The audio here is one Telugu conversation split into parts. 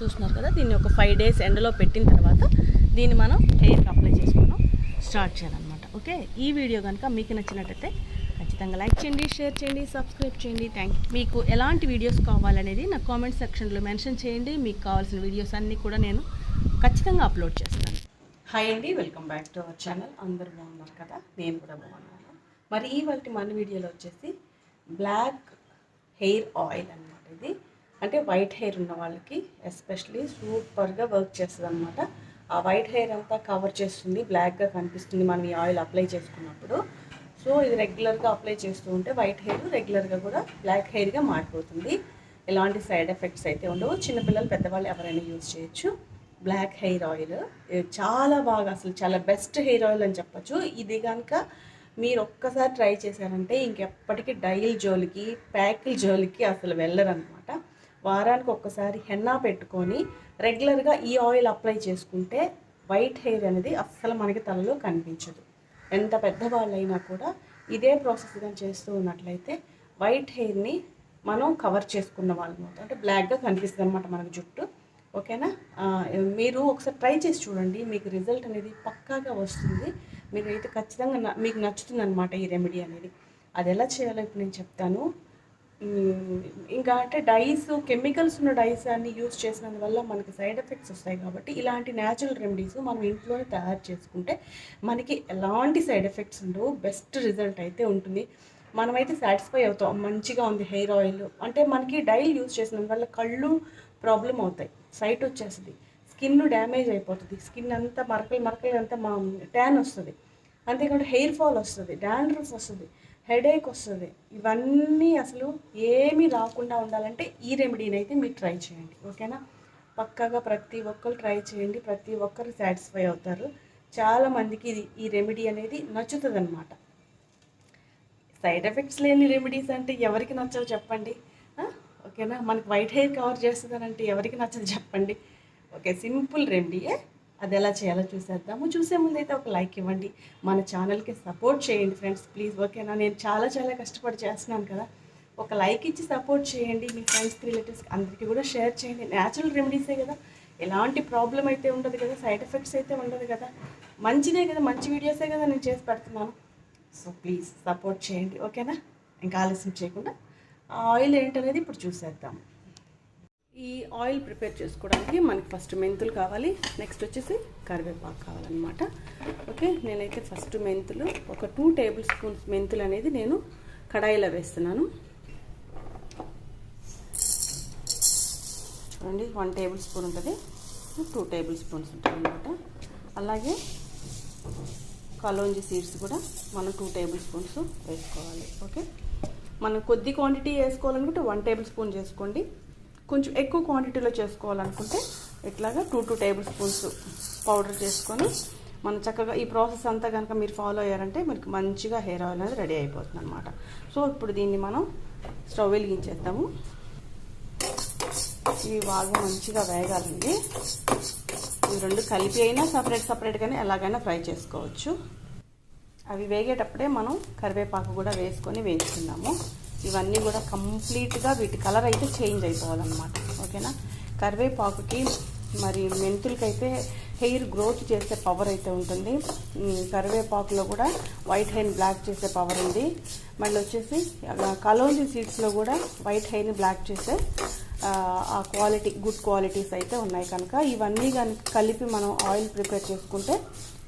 చూస్తున్నారు కదా దీన్ని ఒక ఫైవ్ డేస్ ఎండలో పెట్టిన తర్వాత దీన్ని మనం హెయిర్కి అప్లై చేసుకోవడం స్టార్ట్ చేయాలన్నమాట. ఓకే ఈ వీడియో కనుక మీకు నచ్చినట్టయితే ఖచ్చితంగా లైక్ చేయండి షేర్ చేయండి సబ్స్క్రైబ్ చేయండి. థ్యాంక్ మీకు ఎలాంటి వీడియోస్ కావాలనేది నా కామెంట్ సెక్షన్లో మెన్షన్ చేయండి. మీకు కావాల్సిన వీడియోస్ అన్నీ కూడా నేను ఖచ్చితంగా అప్లోడ్ చేస్తాను. హాయ్ అండి welcome back to our channel అందరూ బాగున్నారు కదా? నేను కూడా బాగున్నాను. మరి ఈ వాటి మన వీడియోలో వచ్చేసి బ్లాక్ హెయిర్ ఆయిల్ అనమాట ఇది. అంటే వైట్ హెయిర్ ఉన్న వాళ్ళకి ఎస్పెషలీ సూపర్గా వర్క్ చేస్తుంది అనమాట ఆ వైట్ హెయిర్ అంతా కవర్ చేస్తుంది బ్లాక్గా కనిపిస్తుంది. మనం ఈ ఆయిల్ అప్లై చేసుకున్నప్పుడు. సో ఇది రెగ్యులర్గా అప్లై చేస్తూ ఉంటే వైట్ హెయిర్ రెగ్యులర్గా కూడా బ్లాక్ హెయిర్గా మారిపోతుంది. ఎలాంటి సైడ్ ఎఫెక్ట్స్ అయితే ఉండవు. చిన్నపిల్లలు పెద్దవాళ్ళు ఎవరైనా యూజ్ చేయొచ్చు. Black hair oil. చాలా బాగా అసలు చాలా బెస్ట్ హెయిర్ ఆయిల్ అని చెప్పొచ్చు. ఇది కనుక మీరు ఒక్కసారి ట్రై చేశారంటే ఇంకెప్పటికీ డైల్ జోలికి ప్యాకిల్ జోలికి అసలు వెళ్ళరనమాట వారానికి ఒక్కసారి హెన్నా పెట్టుకొని రెగ్యులర్గా ఈ ఆయిల్ అప్లై చేసుకుంటే వైట్ హెయిర్ అనేది అస్సలు మనకి తలలో కనిపించదు. ఎంత పెద్దవాళ్ళైనా కూడా ఇదే ప్రాసెస్ కానీ చేస్తూ ఉన్నట్లయితే వైట్ హెయిర్ని మనం కవర్ చేసుకున్న వాళ్ళం అవుతాం. అంటే బ్లాక్గా కనిపిస్తుంది అనమాట మనకు జుట్టు. ఓకేనా మీరు ఒకసారి ట్రై చేసి చూడండి. మీకు రిజల్ట్ అనేది పక్కాగా వస్తుంది. మీరు అయితే ఖచ్చితంగా మీకు నచ్చుతుంది అనమాట ఈ రెమెడీ అనేది. అది ఎలా చేయాలో ఇప్పుడు నేను చెప్తాను. ఇంకా అంటే డైస్ కెమికల్స్ ఉన్న డైస్ అన్ని యూజ్ చేసినందువల్ల మనకి సైడ్ ఎఫెక్ట్స్ వస్తాయి కాబట్టి ఇలాంటి న్యాచురల్ రెమెడీస్ మనం ఇంట్లోనే తయారు చేసుకుంటే మనకి ఎలాంటి సైడ్ ఎఫెక్ట్స్ ఉండవు బెస్ట్ రిజల్ట్ అయితే ఉంటుంది. మనమైతే సాటిస్ఫై అవుతాం మంచిగా ఉంది హెయిర్ ఆయిల్. అంటే మనకి డైల్ యూజ్ చేసినందువల్ల కళ్ళు ప్రాబ్లం అవుతాయి సైట్ వచ్చేస్తుంది స్కిన్ డ్యామేజ్ అయిపోతుంది స్కిన్ అంతా మరకలు మరకలు అంతా మా ట్యాన్ వస్తుంది. అంతేకాకుండా హెయిర్ ఫాల్ వస్తుంది డాండ్రఫ్ వస్తుంది. హెడేక్ వస్తుంది. ఇవన్నీ అసలు ఏమీ రాకుండా ఉండాలంటే ఈ రెమెడీని అయితే మీరు ట్రై చేయండి. ఓకేనా? పక్కాగా ప్రతి ఒక్కరు ట్రై చేయండి. ప్రతి ఒక్కరు సాటిస్ఫై అవుతారు. చాలా మందికి ఇది ఈ రెమెడీ అనేది నచ్చుతుంది అనమాట సైడ్ ఎఫెక్ట్స్ లేని రెమెడీస్ అంటే ఎవరికి నచ్చవు చెప్పండి. ఓకేనా? మనకి వైట్ హెయిర్ కవర్ చేస్తుందనంటే ఎవరికి నచ్చదు చెప్పండి. ఓకే సింపుల్ రెమెడీయే అది ఎలా చేయాలో చూసేద్దాము. చూసే ముందు అయితే ఒక లైక్ ఇవ్వండి. మన ఛానల్కి సపోర్ట్ చేయండి ఫ్రెండ్స్. ప్లీజ్ ఓకేనా నేను చాలా చాలా కష్టపడి చేస్తున్నాను కదా. ఒక లైక్ ఇచ్చి సపోర్ట్ చేయండి మీ ఫ్రెండ్స్కి రిలేటివ్స్కి అందరికీ కూడా షేర్ చేయండి. న్యాచురల్ రెమెడీసే కదా. ఎలాంటి ప్రాబ్లం అయితే ఉండదు కదా. సైడ్ ఎఫెక్ట్స్ అయితే ఉండదు కదా. మంచిదే కదా. మంచి వీడియోసే కదా నేను చేసి పెడుతున్నాను. సో ప్లీజ్ సపోర్ట్ చేయండి. ఓకేనా? ఇంకా ఆలస్యం చేయకుండా ఆయిల్ ఏంటనేది ఇప్పుడు చూసేద్దాం ఈ ఆయిల్ ప్రిపేర్ చేసుకోవడానికి మనకి ఫస్ట్ మెంతులు కావాలి. నెక్స్ట్ వచ్చేసి కరివేపాకు కావాలన్నమాట. ఓకే నేనైతే ఫస్ట్ మెంతులు ఒక టూ టేబుల్ స్పూన్స్ మెంతులు అనేది నేను కడాయిలో వేస్తున్నాను. చూడండి వన్ టేబుల్ స్పూన్ ఉంటుంది. టూ టేబుల్ స్పూన్స్ ఉంటుంది అనమాట అలాగే కలోంజి సీడ్స్ కూడా మనం టూ టేబుల్ స్పూన్స్ వేసుకోవాలి. ఓకే మనం కొద్ది క్వాంటిటీ వేసుకోవాలనుకుంటే వన్ టేబుల్ స్పూన్ చేసుకోండి. కొంచెం ఎక్కువ క్వాంటిటీలో చేసుకోవాలనుకుంటే ఇట్లాగా two two tablespoons powder చేసుకొని మనం చక్కగా ఈ ప్రాసెస్ అంతా కనుక మీరు ఫాలో అయ్యారంటే మీకు మంచిగా హెయిర్ ఆయిల్ అనేది రెడీ అయిపోతుంది అనమాట సో ఇప్పుడు దీన్ని మనం స్టవ్ వెలిగించేద్దాము ఇవి బాగా మంచిగా వేగాలండి. ఇవి రెండు కలిపి అయినా సపరేట్ సపరేట్గానే ఎలాగైనా ఫ్రై చేసుకోవచ్చు. అవి వేగేటప్పుడే మనం కరివేపాకు కూడా వేసుకొని వేసుకున్నాము ఇవన్నీ కూడా కంప్లీట్గా వీటి కలర్ అయితే చేంజ్ అయిపోవాలన్నమాట. ఓకేనా? కరివేపాకుకి మరి మెంతులకైతే హెయిర్ గ్రోత్ చేసే పవర్ అయితే ఉంటుంది. కరివేపాకులో కూడా వైట్ హెయిర్ బ్లాక్ చేసే పవర్ ఉంది. మళ్ళీ వచ్చేసి కలోంజీ సీడ్స్లో కూడా వైట్ హెయిర్ని బ్లాక్ చేసే ఆ, ఆ క్వాలిటీ గుడ్ క్వాలిటీస్ అయితే ఉన్నాయి కనుక. ఇవన్నీ కనుక కలిపి మనం ఆయిల్ ప్రిపేర్ చేసుకుంటే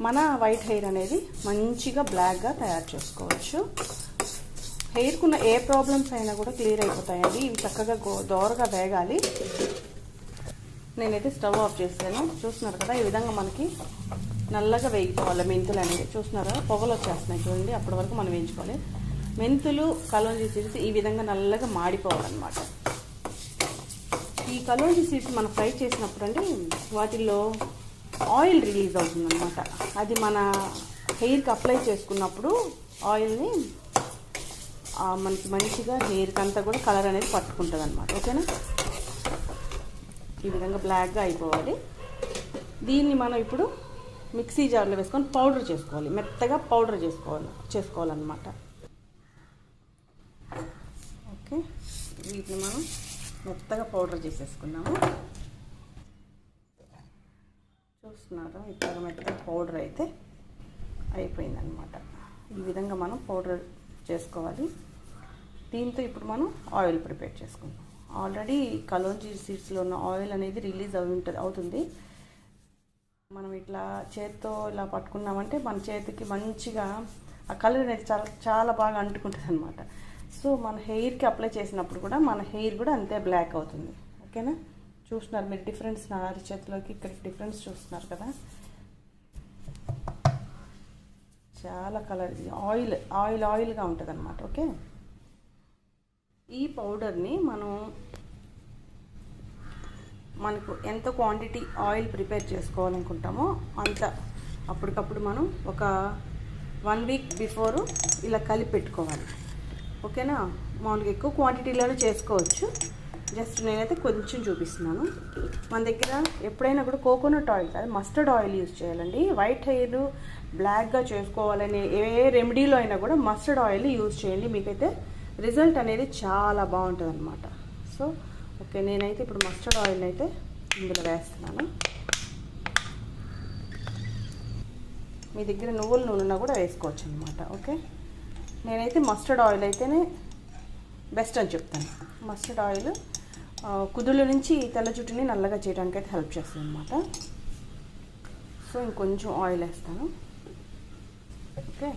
మన వైట్ హెయిర్ అనేది మంచిగా బ్లాక్గా తయారు చేసుకోవచ్చు. హెయిర్కున్న ఏ ప్రాబ్లమ్స్ అయినా కూడా క్లియర్ అయిపోతాయండి. ఇవి చక్కగా దోరగా వేగాలి. నేనైతే స్టవ్ ఆఫ్ చేశాను. చూస్తున్నారు కదా ఈ విధంగా మనకి నల్లగా వేగిపోవాలి మెంతులు అనేవి. చూస్తున్నారా? పొగలు వచ్చేస్తున్నాయి చూడండి. అప్పటి వరకు మనం వేయించుకోవాలి. మెంతులు కలోంజీ సీడ్స్ ఈ విధంగా నల్లగా మాడిపోవాలన్నమాట. ఈ కలోంజీ సీడ్స్ మనం ఫ్రై చేసినప్పుడు అండి వాటిల్లో ఆయిల్ రిలీజ్ అవుతుందన్నమాట. అది మన హెయిర్కి అప్లై చేసుకున్నప్పుడు ఆయిల్ని మనకి మంచిగా హెయిర్కి అంతా కూడా కలర్ అనేది పట్టుకుంటుంది అనమాట ఓకేనా? ఈ విధంగా బ్లాక్గా అయిపోవాలి. దీన్ని మనం ఇప్పుడు మిక్సీ జార్లో వేసుకొని పౌడర్ చేసుకోవాలి. మెత్తగా పౌడర్ చేసుకోవాలి చేసుకోవాలన్నమాట. ఓకే? వీటిని మనం మెత్తగా పౌడర్ చేసేసుకున్నాము. చూస్తున్నారా? ఇట్లాగ మెత్తగా పౌడర్ అయితే అయిపోయిందనమాట ఈ విధంగా మనం పౌడర్ చేసుకోవాలి. దీంతో ఇప్పుడు మనం ఆయిల్ ప్రిపేర్ చేసుకుందాం. ఆల్రెడీ కలోంజీ సీడ్స్లో ఉన్న ఆయిల్ అనేది రిలీజ్ అవి ఉంటుంది అవుతుంది. మనం ఇట్లా చేత్తో ఇలా పట్టుకున్నామంటే మన చేతికి మంచిగా ఆ కలర్ అనేది చాలా చాలా బాగా అంటుకుంటుంది అనమాట సో మన హెయిర్కి అప్లై చేసినప్పుడు కూడా మన హెయిర్ కూడా అంతే బ్లాక్ అవుతుంది. ఓకేనా? చూస్తున్నారు మీరు డిఫరెన్స్ నా చేతిలోకి ఇక్కడ డిఫరెన్స్ చూస్తున్నారు కదా? చాలా కలర్ ఆయిల్ ఆయిల్ ఆయిల్గా ఉంటుంది అనమాట ఓకే? ఈ పౌడర్ని మనం మనకు ఎంత క్వాంటిటీ ఆయిల్ ప్రిపేర్ చేసుకోవాలనుకుంటామో అంత అప్పటికప్పుడు మనం ఒక వన్ వీక్ బిఫోర్ ఇలా కలిపి పెట్టుకోవాలి. ఓకేనా? మామూలుగా ఎక్కువ క్వాంటిటీలోనే చేసుకోవచ్చు. జస్ట్ నేనైతే కొంచెం చూపిస్తున్నాను. మన దగ్గర ఎప్పుడైనా కూడా కోకోనట్ ఆయిల్ కాదు మస్టర్డ్ ఆయిల్ యూజ్ చేయాలండి. వైట్ హెయిర్ బ్లాక్గా చేసుకోవాలనే ఏ రెమెడీలో అయినా కూడా మస్టర్డ్ ఆయిల్ యూజ్ చేయండి. మీకైతే రిజల్ట్ అనేది చాలా బాగుంటుంది అనమాట సో ఓకే నేనైతే ఇప్పుడు మస్టర్డ్ ఆయిల్ అయితే ఇందులో వేస్తున్నాను. మీ దగ్గర నువ్వుల నూనె కూడా వేసుకోవచ్చు అనమాట ఓకే నేనైతే మస్టర్డ్ ఆయిల్ అయితేనే బెస్ట్ అని చెప్తాను. మస్టర్డ్ ఆయిల్ కుదుల నుంచి తెల్ల జుట్టుని నల్లగా చేయడానికి అయితే హెల్ప్ చేస్తుంది అనమాట సో ఇంకొంచెం ఆయిల్ వేస్తాను. ఓకే.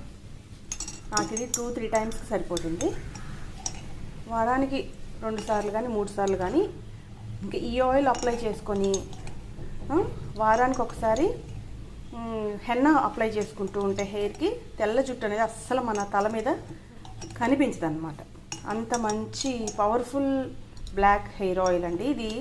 నాకు ఇది టూ త్రీ టైమ్స్ సరిపోతుంది. వారానికి రెండు సార్లు కానీ మూడు సార్లు కానీ ఇంకా ఈ ఆయిల్ అప్లై చేసుకొని వారానికి ఒకసారి హెన్న అప్లై చేసుకుంటూ ఉంటే హెయిర్కి తెల్ల జుట్టు అనేది అస్సలు మన తల మీద కనిపించదు అనమాట అంత మంచి పవర్ఫుల్ బ్లాక్ హెయిర్ ఆయిల్ అండి. ఇది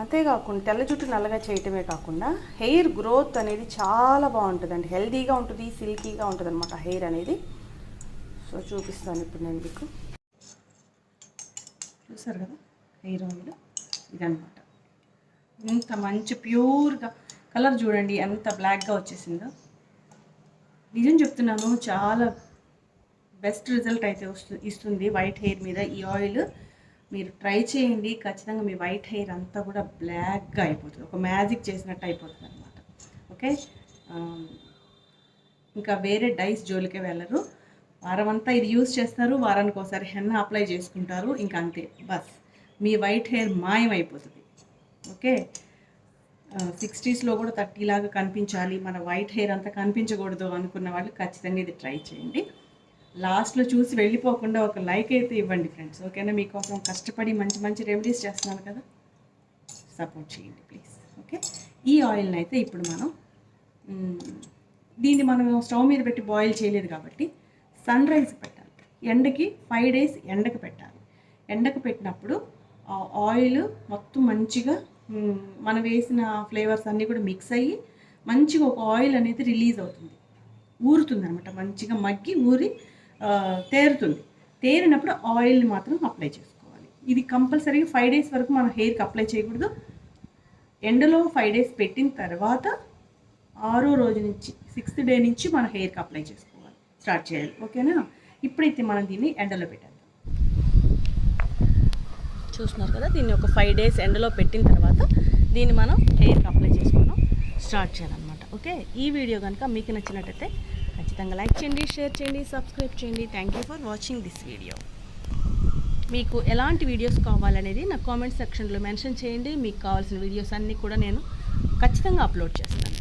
అంతేకాకుండా తెల్ల జుట్టు నల్లగా చేయటమే కాకుండా హెయిర్ గ్రోత్ అనేది చాలా బాగుంటుందండి. హెల్దీగా ఉంటుంది సిల్కీగా ఉంటుంది అనమాట హెయిర్ అనేది. సో చూపిస్తాను ఇప్పుడు నేను మీకు. చూసారు కదా? హెయిర్ ఆయిల్ ఇదనమాట ఇంత మంచి ప్యూర్గా కలర్ చూడండి ఎంత బ్లాక్గా వచ్చేసిందో. నిజం చెప్తున్నాను చాలా బెస్ట్ రిజల్ట్ అయితే వస్తు ఇస్తుంది వైట్ హెయిర్ మీద ఈ ఆయిల్ మీరు ట్రై చేయండి. ఖచ్చితంగా మీ వైట్ హెయిర్ అంతా కూడా బ్లాక్గా అయిపోతుంది. ఒక మ్యాజిక్ చేసినట్టు అయిపోతుంది అనమాట ఓకే um, ఇంకా వేరే డైస్ జోలికే వెళ్ళరు. వారం అంతా ఇది యూజ్ చేస్తారు. వారానికి ఒకసారి హెన్న అప్లై చేసుకుంటారు. ఇంకా అంతే. బస్. మీ వైట్ హెయిర్ మాయం అయిపోతుంది ఓకే సిక్స్టీస్లో కూడా థర్టీ లాగా కనిపించాలి. మన వైట్ హెయిర్ అంతా కనిపించకూడదు అనుకున్న వాళ్ళు ఖచ్చితంగా ఇది ట్రై చేయండి. లాస్ట్లో చూసి వెళ్ళిపోకుండా ఒక లైక్ అయితే ఇవ్వండి ఫ్రెండ్స్ ఓకేనా మీకోసం కష్టపడి మంచి మంచి రెమెడీస్ చేస్తున్నాను కదా? సపోర్ట్ చేయండి ప్లీజ్ ఓకే ఈ ఆయిల్ని అయితే ఇప్పుడు మనం దీన్ని మనం స్టవ్ మీద పెట్టి బాయిల్ చేయలేదు కాబట్టి సన్ రైజ్ పెట్టాలి. ఎండకి ఫైవ్ డేస్ ఎండకు పెట్టాలి. ఎండకు పెట్టినప్పుడు ఆ ఆయిల్ మొత్తం మంచిగా మనం వేసిన ఫ్లేవర్స్ అన్నీ కూడా మిక్స్ అయ్యి మంచిగా ఒక ఆయిల్ అనేది రిలీజ్ అవుతుంది. ఊరుతుంది అనమాట మంచిగా మగ్గి ఊరి తేరుతుంది. తేరినప్పుడు ఆయిల్ని మాత్రం అప్లై చేసుకోవాలి. ఇది కంపల్సరీగా ఫైవ్ డేస్ వరకు మనం హెయిర్కి అప్లై చేయకూడదు. ఎండలో ఫైవ్ డేస్ పెట్టిన తర్వాత ఆరో రోజు నుంచి సిక్స్త్ డే నుంచి మన హెయిర్కి అప్లై చేసుకోవాలి. స్టార్ట్ చేయాలి. ఓకేనా? ఇప్పుడైతే మనం దీన్ని ఎండలో పెట్టాలి చూస్తున్నారు కదా? దీన్ని ఒక ఫైవ్ డేస్ ఎండలో పెట్టిన తర్వాత దీన్ని మనం హెయిర్కి అప్లై చేసుకోవడం స్టార్ట్ చేయాలన్నమాట. ఓకే? ఈ వీడియో కనుక మీకు నచ్చినట్టయితే ఖచ్చితంగా లైక్ చేయండి షేర్ చేయండి సబ్స్క్రైబ్ చేయండి. Thank you for watching this video మీకు ఎలాంటి వీడియోస్ కావాలనేది నా కామెంట్ సెక్షన్లో మెన్షన్ చేయండి. మీకు కావాల్సిన వీడియోస్ అన్నీ కూడా నేను ఖచ్చితంగా అప్లోడ్ చేస్తాను.